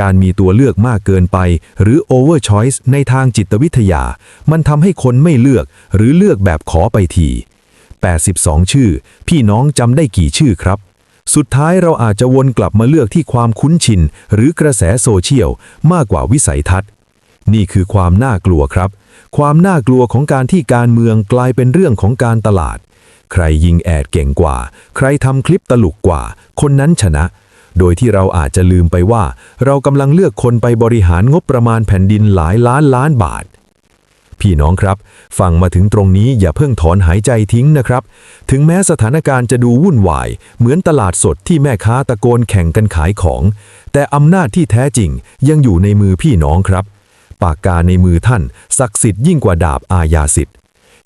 การมีตัวเลือกมากเกินไป หรือ over choice ในทางจิตวิทยา มันทำให้คนไม่เลือกหรือเลือกแบบขอไปที 82 ชื่อ พี่น้องจำได้กี่ชื่อครับ สุดท้ายเราอาจจะวนกลับมาเลือกที่ความคุ้นชิน หรือกระแสโซเชียลมากกว่าวิสัยทัศน์ นี่คือความน่ากลัวครับ ความน่ากลัวของการที่การเมืองกลายเป็นเรื่องของการตลาด ใครยิงแอดเก่งกว่า ใครทำคลิปตลกกว่า คนนั้นชนะ โดยที่เราอาจจะลืมไปว่า เรากำลังเลือกคนไปบริหารงบประมาณแผ่นดินหลายล้านล้านบาท พี่น้องครับ ฟังมาถึงตรงนี้อย่าเพิ่งถอนหายใจทิ้งนะครับ ถึงแม้สถานการณ์จะดูวุ่นวาย เหมือนตลาดสดที่แม่ค้าตะโกนแข่งกันขายของ แต่อำนาจที่แท้จริงยังอยู่ในมือพี่น้องครับปากกาในมือท่านศักดิ์สิทธิ์ยิ่งกว่าดาบอาญาสิทธิ์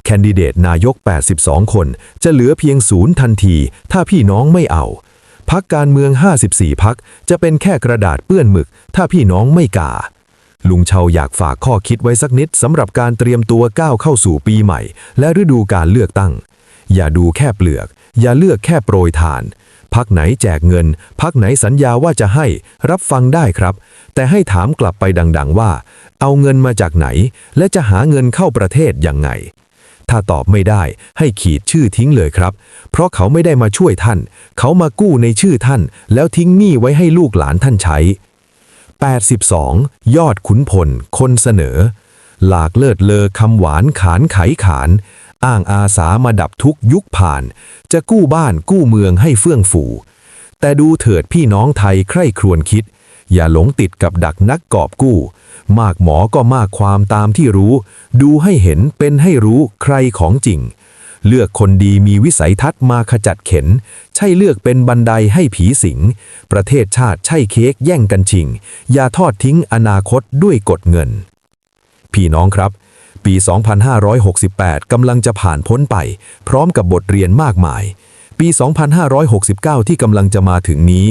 แคนดิเดตนายก 82 คน จะเหลือเพียงศูนย์ทันที ถ้าพี่น้องไม่เอา พักการเมือง 54 พักจะเป็นแค่กระดาษเปื้อนหมึก ถ้าพี่น้องไม่กา ลุงเชาอยากฝากข้อคิดไว้สักนิดสำหรับการเตรียมตัวก้าวเข้าสู่ปีใหม่ และฤดูการเลือกตั้ง อย่าดูแค่เปลือก อย่าเลือกแค่โปรยทานพักไหนแจกเงิน พักไหนสัญญาว่าจะให้รับฟังได้ครับ แต่ให้ถามกลับไปดัง ๆ ว่า เอาเงินมาจากไหน และจะหาเงินเข้าประเทศยังไง ถ้าตอบไม่ได้ให้ขีดชื่อทิ้งเลยครับ เพราะเขาไม่ได้มาช่วยท่าน เขามากู้ในชื่อท่าน แล้วทิ้งหนี้ไว้ให้ลูกหลานท่านใช้ 82 ยอดขุนพล คนเสนอ หลากเลิศเลอคำหวานขานไขขาน อ้างอาสามาดับทุกยุคผ่าน จะกู้บ้านกู้เมืองให้เฟื่องฟูแต่ดูเถิดพี่น้องไทยใคร่ครวญคิด อย่าหลงติดกับดักนักกอบกู้ มากหมอก็มากความตามที่รู้ ดูให้เห็นเป็นให้รู้ใครของจริง เลือกคนดีมีวิสัยทัศน์มาขจัดเข็น ใช่เลือกเป็นบันไดให้ผีสิง ประเทศชาติใช่เค้กแย่งกันชิง อย่าทอดทิ้งอนาคตด้วยกฎเงิน พี่น้องครับปี 2568 กำลังจะผ่านพ้นไป พร้อมกับบทเรียนมากมาย ปี 2569 ที่กำลังจะมาถึงนี้